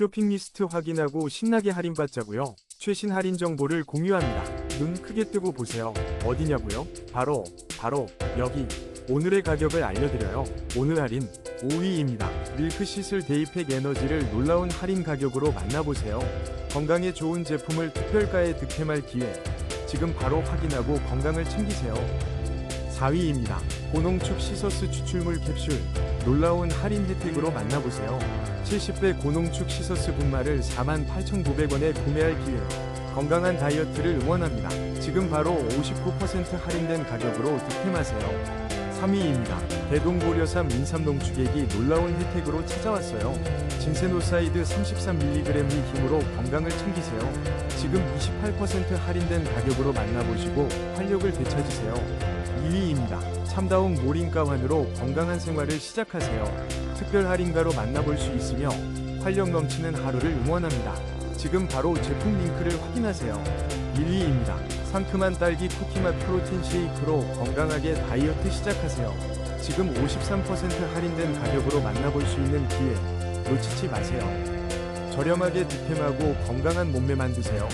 쇼핑 리스트 확인하고 신나게 할인받자고요. 최신 할인 정보를 공유합니다. 눈 크게 뜨고 보세요. 어디냐고요? 바로 바로 여기. 오늘의 가격을 알려드려요. 오늘 할인 5위입니다. 밀크시슬 데이팩 에너지를 놀라운 할인 가격으로 만나보세요. 건강에 좋은 제품을 특별가에 득템할 기회. 지금 바로 확인하고 건강을 챙기세요. 4위입니다. 고농축 시서스 추출물 캡슐 놀라운 할인 혜택으로 만나보세요. 70배 고농축 시서스 분말을 48,900원에 구매할 기회. 건강한 다이어트를 응원합니다. 지금 바로 59% 할인된 가격으로 득템하세요. 3위입니다. 대동고려삼 인삼농축액이 놀라운 혜택으로 찾아왔어요. 진세노사이드 33mg의 힘으로 건강을 챙기세요. 지금 28% 할인된 가격으로 만나보시고 활력을 되찾으세요. 2위입니다. 참다운 모링가환으로 건강한 생활을 시작하세요. 특별 할인가로 만나볼 수 있으며 활력 넘치는 하루를 응원합니다. 지금 바로 제품 링크를 확인하세요. 1위입니다. 상큼한 딸기 쿠키맛 프로틴 쉐이크로 건강하게 다이어트 시작하세요. 지금 53% 할인된 가격으로 만나볼 수 있는 기회 놓치지 마세요. 저렴하게 득템하고 건강한 몸매 만드세요.